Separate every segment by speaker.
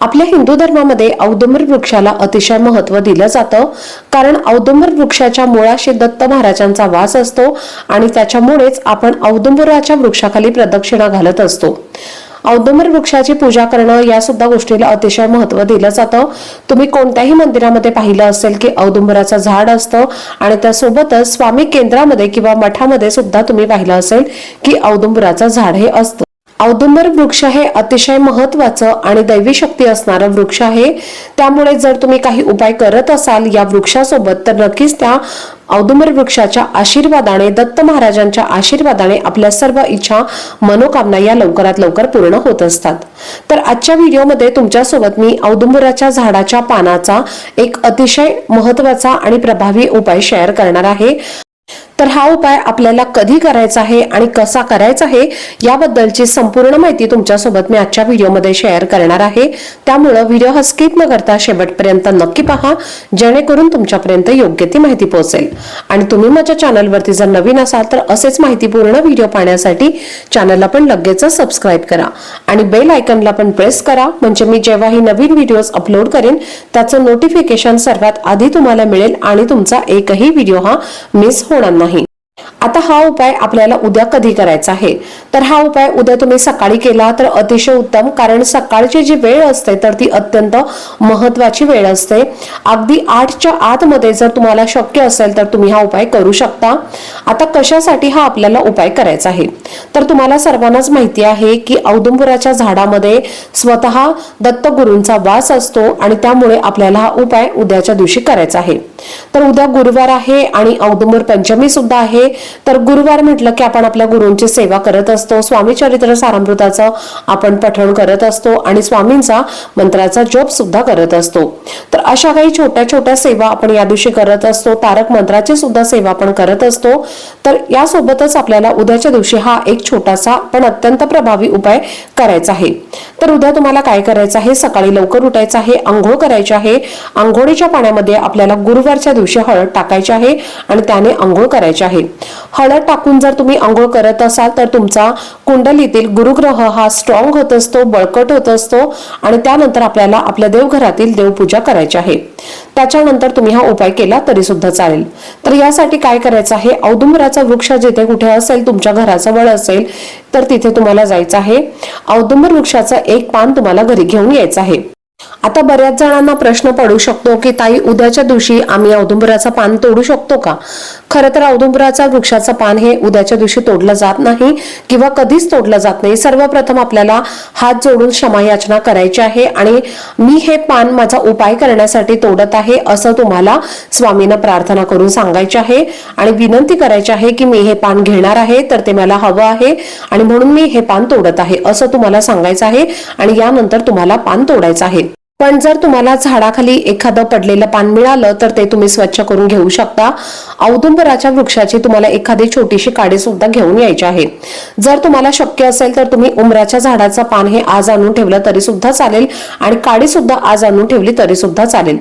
Speaker 1: आपल्या हिंदू धर्मामध्ये औदुंबर वृक्षाला अतिशय महत्त्व दिलं जातं. कारण औदुंबर वृक्षाच्या मुळाशी दत्त महाराजांचा वास असतो आणि त्याच्यामुळेच आपण औदुंबराच्या वृक्षाखाली प्रदक्षिणा घालत असतो. औदुंबर वृक्षाची पूजा करणं या सुद्धा गोष्टीला अतिशय महत्त्व दिलं जातं. तुम्ही कोणत्याही मंदिरामध्ये पाहिलं असेल की औदुंबराचं झाड असतं आणि त्यासोबतच स्वामी केंद्रामध्ये किंवा मठामध्ये सुद्धा तुम्ही पाहिलं असेल की औदुंबराचं झाड हे असतं. औदुंबर वृक्ष हे अतिशय महत्वाचं आणि दैवी शक्ती असणारं वृक्ष आहे. त्यामुळे जर तुम्ही काही उपाय करत असाल या वृक्षासोबत तर नक्कीच त्या औदुंबर वृक्षाच्या आशीर्वादाने दत्त महाराजांच्या आशीर्वादाने आपल्या सर्व इच्छा मनोकामना या लवकरात लवकर पूर्ण होत असतात. तर आजच्या व्हिडिओमध्ये तुमच्यासोबत मी औदुंबराच्या झाडाच्या पानाचा एक अतिशय महत्त्वाचा आणि प्रभावी उपाय शेअर करणार आहे. तर हा उपाय आपल्याला कधी करायचा आहे आणि कसा करायचा आहे याबद्दलची संपूर्ण माहिती तुमच्यासोबत मी आजच्या व्हिडिओमध्ये शेअर करणार आहे. त्यामुळं व्हिडिओ हा स्किप न करता शेवटपर्यंत नक्की पहा जेणेकरून तुमच्यापर्यंत योग्य ती माहिती पोहोचेल. आणि तुम्ही माझ्या चॅनलवरती जर नवीन असाल तर असेच माहितीपूर्ण व्हिडिओ पाहण्यासाठी चॅनलला पण लगेच सबस्क्राईब करा. आणि बेल आयकनला पण प्रेस करा म्हणजे मी जेव्हाही नवीन व्हिडिओज अपलोड करेन त्याचं नोटिफिकेशन सर्वात आधी तुम्हाला मिळेल आणि तुमचा एकही व्हिडिओ हा मिस होणार नाही. आता हा उपाय आपल्याला उद्या कधी करायचा आहे? तर हा उपाय उद्या तुम्ही सकाळी केला तर अतिशय उत्तम कारण सकाळची जी वेळ असते तर ती अत्यंत महत्वाची वेळ असते. अगदी आठच्या आतमध्ये जर तुम्हाला शक्य असेल तर तुम्ही हा उपाय करू शकता. आता कशासाठी हा आपल्याला उपाय करायचा आहे? तर तुम्हाला सर्वांनाच माहिती आहे की औदुंबुराच्या झाडामध्ये स्वतः दत्तगुरूंचा वास असतो आणि त्यामुळे आपल्याला हा उपाय उद्याच्या दिवशी करायचा आहे. तर उद्या गुरुवार आहे आणि औदुंबर पंचमी सुद्धा आहे. तर गुरुवार म्हटलं की आपण आपल्या गुरूंची सेवा करत असतो. स्वामी चरित्र सारामृताचं आपण पठण करत असतो आणि स्वामींचा मंत्राचा जप सुद्धा करत असतो. तर अशा काही छोट्या छोट्या सेवा आपण या दिवशी करत असतो. तारक मंत्राची सुद्धा सेवा आपण करत असतो. तर यासोबतच आपल्याला उद्याच्या दिवशी हा एक छोटासा पण अत्यंत प्रभावी उपाय करायचा आहे. तर उद्या तुम्हाला काय करायचं आहे? सकाळी लवकर उठायचं आहे आंघोळ करायची आहे. आंघोळीच्या पाण्यामध्ये आपल्याला गुरुवार गुरुवारच्या दिवशी हळद टाकायची आहे आणि त्याने आंघोळ करायची आहे. हळद टाकून जर तुम्ही आंघोळ करत असाल तर तुमचा कुंडलीतील गुरुग्रह हा स्ट्रॉंग होत असतो बळकट होत असतो आणि त्यानंतर आपल्याला आपल्या देवघरातील देवपूजा करायची आहे. त्याच्यानंतर तुम्ही हा उपाय केला तरी सुद्धा चालेल. तर यासाठी काय करायचं आहे? औदुंबराचा वृक्ष जिथे कुठे असेल तुमच्या घराजवळ असेल तर तिथे तुम्हाला जायचं आहे. औदुंबर वृक्षाचं एक पान तुम्हाला घरी घेऊन यायचं आहे. आता बऱ्याच जणांना प्रश्न पडू शकतो की ताई उद्याच्या दिवशी आम्ही औदुंबराचा पान तोडू शकतो का? खरं तर औदुंबराचा वृक्षाचं पान हे उद्याच्या दिवशी तोडलं जात नाही किंवा कधीच तोडलं जात नाही. सर्वप्रथम आपल्याला हात जोडून क्षमायाचना करायची आहे आणि मी हे पान माझा उपाय करण्यासाठी तोडत आहे असं तुम्हाला स्वामीनं प्रार्थना करून सांगायची आहे आणि विनंती करायची आहे की मी हे पान घेणार आहे तर ते मला हवं आहे आणि म्हणून मी हे पान तोडत आहे असं तुम्हाला सांगायचं आहे आणि यानंतर तुम्हाला पान तोडायचं आहे. पण जर तुम्हाला झाडाखाली एखादं पडलेलं पान मिळालं तर ते तुम्ही स्वच्छ करून घेऊ शकता. औदुंबराच्या वृक्षाची तुम्हाला एखादी छोटीशी काडी सुद्धा घेऊन यायची आहे. जर तुम्हाला शक्य असेल तर तुम्ही उमराच्या झाडाचं पान हे आज आणून ठेवलं तरी सुद्धा चालेल आणि काडी सुद्धा आज आणून ठेवली तरी सुद्धा चालेल.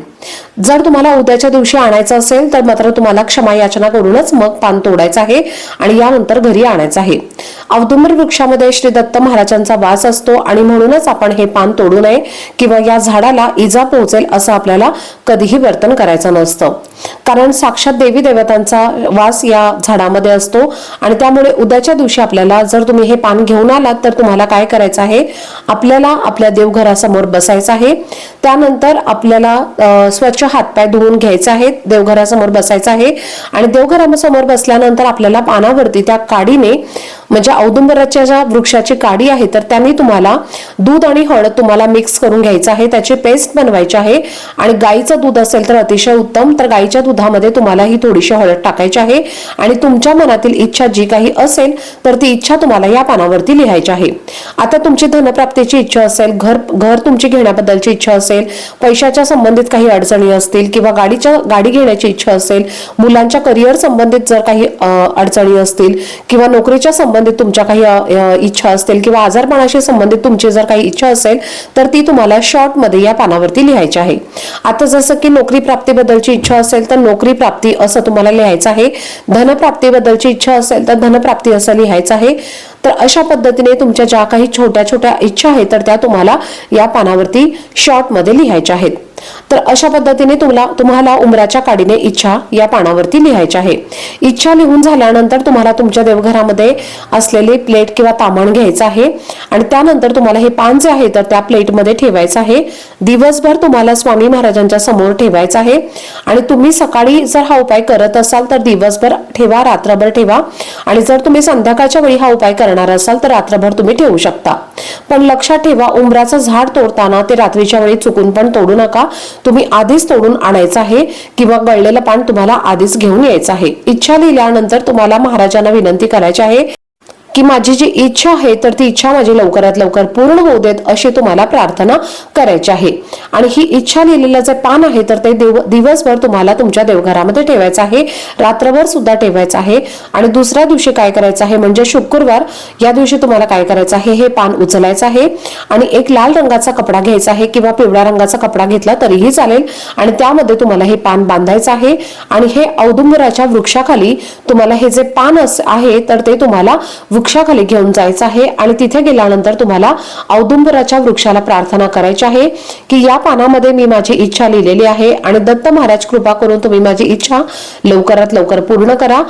Speaker 1: जर तुम्हाला उद्याच्या दिवशी आणायचं असेल तर मात्र तुम्हाला क्षमा याचना करूनच मग पान तोडायचं आहे आणि यानंतर घरी आणायचं आहे. औदुंबर वृक्षामध्ये श्री दत्त महाराजांचा वास असतो आणि म्हणूनच आपण हे पान तोडू नये किंवा या झाडाला इजा पोहोचेल असं आपल्याला कधीही वर्तन करायचं नसतं. कारण साक्षात देवी देवतांचा वास या झाडामध्ये असतो आणि त्यामुळे उद्याच्या दिवशी आपल्याला जर तुम्ही हे पान घेऊन आलात तर तुम्हाला काय करायचं आहे? आपल्याला आपल्या देवघरासमोर बसायचं आहे. त्यानंतर आपल्याला स्वच्छ हातपाय धुवून घ्यायचं आहेत. देवघरासमोर बसायचं आहे. आणि देवघरासमोर बसल्यानंतर आपल्याला पानावरती त्या काडीने म्हणजे औदुंबराच्या ज्या वृक्षाची काडी आहे तर त्यांनी तुम्हाला दूध आणि हळद तुम्हाला मिक्स करून घ्यायचं आहे त्याची पेस्ट बनवायची आहे. आणि गाईचं दूध असेल तर अतिशय उत्तम तर गाईच्या दुधामध्ये तुम्हाला ही थोडीशी हळद टाकायची आहे. आणि तुमच्या मनातील इच्छा जी काही असेल तर ती इच्छा तुम्हाला या पानावरती लिहायची आहे. आता तुमची धनप्राप्तीची इच्छा असेल घर घर तुमची घेण्याबद्दलची इच्छा असेल पैशाच्या संबंधित काही अडचणी असतील किंवा गाडीच्या गाडी घेण्याची इच्छा असेल मुलांच्या करिअर संबंधित जर काही अडचणी असतील किंवा नोकरीच्या संबंधित तुमच्या काही इच्छा असतील किंवा आजारपणाशी संबंधित तुमची जर काही इच्छा असेल तर ती तुम्हाला शॉर्टमध्ये या पानावरती लिहायची आहे. आता जसं की नोकरी प्राप्तीबद्दलची इच्छा असेल तर नोकरी प्राप्ती असं तुम्हाला लिहायचं आहे. धनप्राप्तीबद्दलची इच्छा असेल तर धनप्राप्ती असं लिहायचं आहे. तर अशा पद्धतीने तुमच्या ज्या काही छोट्या छोट्या इच्छा आहेत तर त्या तुम्हाला या पानावरती शॉर्टमध्ये लिहायच्या आहेत. तर अशा पद्धतीने तुम्हाला तुम्हाला उमराच्या काडीने इच्छा या पानावरती लिहायची आहे. इच्छा लिहून झाल्यानंतर तुम्हाला तुमच्या देवघरामध्ये असलेले प्लेट किंवा तामण घ्यायचं आहे. आणि त्यानंतर तुम्हाला हे पान जे आहे तर त्या प्लेटमध्ये ठेवायचं आहे. दिवसभर तुम्हाला स्वामी महाराजांच्या समोर ठेवायचं आहे. आणि तुम्ही सकाळी जर हा उपाय करत असाल तर दिवसभर ठेवा रात्रभर ठेवा. आणि जर तुम्ही संध्याकाळच्या वेळी हा उपाय करणार असाल तर रात्रभर तुम्ही ठेवू शकता. पण लक्षात ठेवा उंबराचं झाड तोडताना ते रात्रीच्या वेळी चुकून पण तोडू नका. तुम्ही आधीच तोडून आणायचं आहे किंवा गळलेलं पान तुम्हाला आधीच घेऊन यायचं आहे. इच्छा लिहिल्यानंतर तुम्हाला महाराजांना विनंती करायची आहे. की माझी जी इच्छा आहे तर ती इच्छा माझी लवकरात लवकर पूर्ण होऊ देत अशी तुम्हाला प्रार्थना करायची आहे. आणि ही इच्छा लिहिलेलं जे पान आहे तर ते देव दिवसभर तुम्हाला तुमच्या देवघरामध्ये ठेवायचं आहे. रात्रभर सुद्धा ठेवायचं आहे. आणि दुसऱ्या दिवशी काय करायचं आहे म्हणजे शुक्रवार या दिवशी तुम्हाला काय करायचं आहे हे पान उचलायचं आहे. आणि एक लाल रंगाचा कपडा घ्यायचा आहे किंवा पिवळ्या रंगाचा कपडा घेतला तरीही चालेल. आणि त्यामध्ये तुम्हाला हे पान बांधायचं आहे. आणि हे औदुंबराच्या वृक्षाखाली तुम्हाला हे जे पान अस- आहे तर ते तुम्हाला वृक्षाखाली घेऊन जायचं आहे आणि तिथे गेल्यानंतर तुम्हाला औदुंबराच्या वृक्षाला प्रार्थना करायची आहे की या पानामध्ये मी माझी इच्छा लिहिलेली आहे आणि दत्त महाराज कृपा करून तुम्ही माझी इच्छा लवकरात लवकर पूर्ण करा.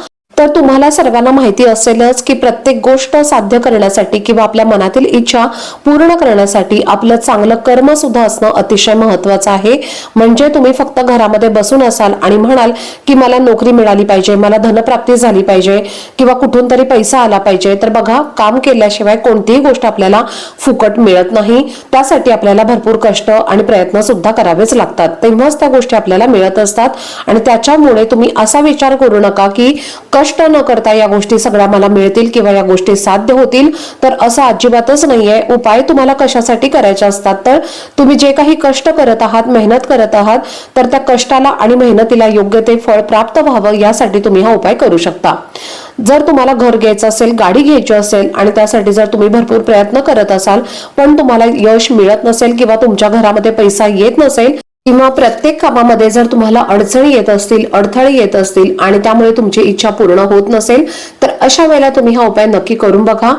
Speaker 1: तर तुम्हाला सर्वांना माहिती असेलच की प्रत्येक गोष्ट साध्य करण्यासाठी किंवा आपल्या मनातील इच्छा पूर्ण करण्यासाठी आपलं चांगलं कर्म सुद्धा असणं अतिशय महत्वाचं आहे. म्हणजे तुम्ही फक्त घरामध्ये बसून असाल आणि म्हणाल की मला नोकरी मिळाली पाहिजे मला धनप्राप्ती झाली पाहिजे किंवा कुठून तरी पैसा आला पाहिजे तर बघा काम केल्याशिवाय कोणतीही गोष्ट आपल्याला फुकट मिळत नाही. त्यासाठी आपल्याला भरपूर कष्ट आणि प्रयत्न सुद्धा करावेच लागतात. तेव्हाच त्या गोष्टी आपल्याला मिळत असतात आणि त्याच्यामुळे तुम्ही असा विचार करू नका की कष्ट न करता या गोष्टी सगळ्या मला मिळतील किंवा या गोष्टी साध्य होतील तर असं अजिबातच नाहीये. उपाय तुम्हाला कशासाठी करायचे असतात? तर तुम्ही जे काही कष्ट करत आहात मेहनत करत आहात तर त्या कष्टाला आणि मेहनतीला योग्य ते फळ प्राप्त व्हावं यासाठी तुम्ही हा उपाय करू शकता. जर तुम्हाला घर घ्यायचं असेल गाडी घ्यायची असेल आणि त्यासाठी जर तुम्ही भरपूर प्रयत्न करत असाल पण तुम्हाला यश मिळत नसेल किंवा तुमच्या घरामध्ये पैसा येत नसेल किंवा प्रत्येक कामामध्ये जर तुम्हाला अडचणी येत असतील अडथळे येत असतील आणि त्यामुळे तुमची इच्छा पूर्ण होत नसेल तर अशा वेळेला तुम्ही हा उपाय नक्की करून बघा.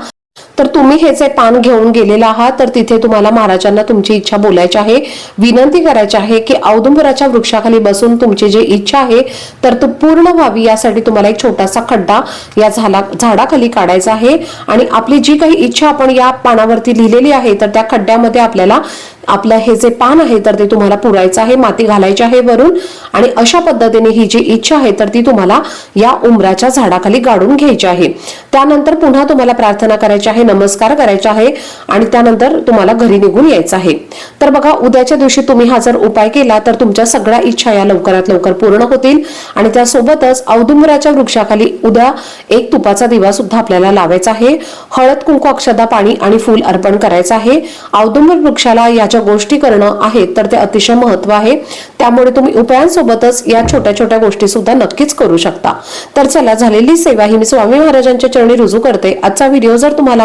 Speaker 1: तर तुम्ही हे जे पान घेऊन गेलेला आहात. तर तिथे तुम्हाला महाराजांना तुमची इच्छा बोलायची आहे. विनंती करायची आहे की औदुंबराच्या वृक्षाखाली बसून तुमची जी इच्छा आहे तर तो पूर्ण व्हावी यासाठी तुम्हाला एक छोटासा खड्डा या झाला झाडाखाली काढायचा आहे. आणि आपली जी काही इच्छा आपण या पानावरती लिहिलेली आहे तर त्या खड्ड्यामध्ये आपल्याला आपलं हे जे पान आहे तर ते तुम्हाला पुरायचं आहे माती घालायची आहे वरून. आणि अशा पद्धतीने ही जी इच्छा आहे तर ती तुम्हाला या उमराच्या झाडाखाली गाडून घ्यायची आहे. त्यानंतर पुन्हा तुम्हाला प्रार्थना करायची आहे नमस्कार करायचा आहे आणि त्यानंतर तुम्हाला घरी निघून यायचं आहे. तर बघा उद्याच्या दिवशी तुम्ही हा जर उपाय केला तर तुमच्या सगळ्या इच्छा या लवकरात लवकर पूर्ण होतील आणि त्यासोबतच औदुंबराच्या वृक्षाखाली उद्या एक तुपाचा दिवा सुद्धा आपल्याला लावायचा आहे. हळद कुंकू अक्षदा पाणी आणि फूल अर्पण करायचं आहे. औदुंबर वृक्षाला या ज्या गोष्टी करणं आहेत तर ते अतिशय महत्त्व आहे. त्यामुळे तुम्ही उपायांसोबतच या छोट्या छोट्या गोष्टी सुद्धा नक्कीच करू शकता. तर चला झालेली सेवा ही मी स्वामी महाराजांच्या चरणी रुजू करते. आजचा व्हिडिओ जर तुम्हाला